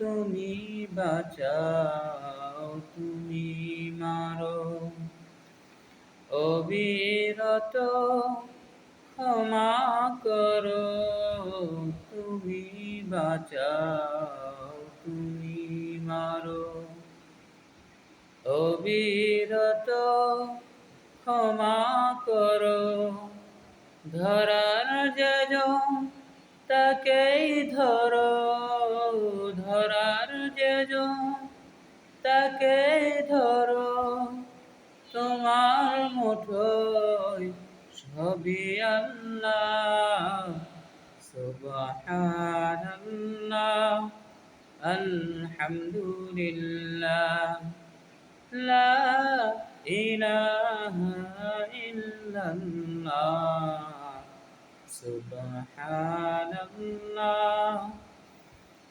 তুমি বাঁচাও, তুমি মারো। অবিরত ক্ষমা করো, তুমি বাঁচাও, তুমি মারো। অবিরত ক্ষমা করো, ধরার যেজন তাকেই ধরো। ধরার যেজন তাকেই ধরো তোমার মুঠোয় সবই আল্লাহ। সুবহানাল্লাহ আলহামদুলিল্লাহ লা ইলাহা ইল্লাল্লাহ।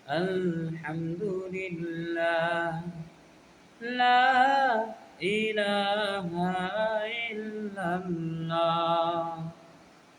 আলহামদুলিল্লাহ লা ইলাহা ইল্লাল্লাহ।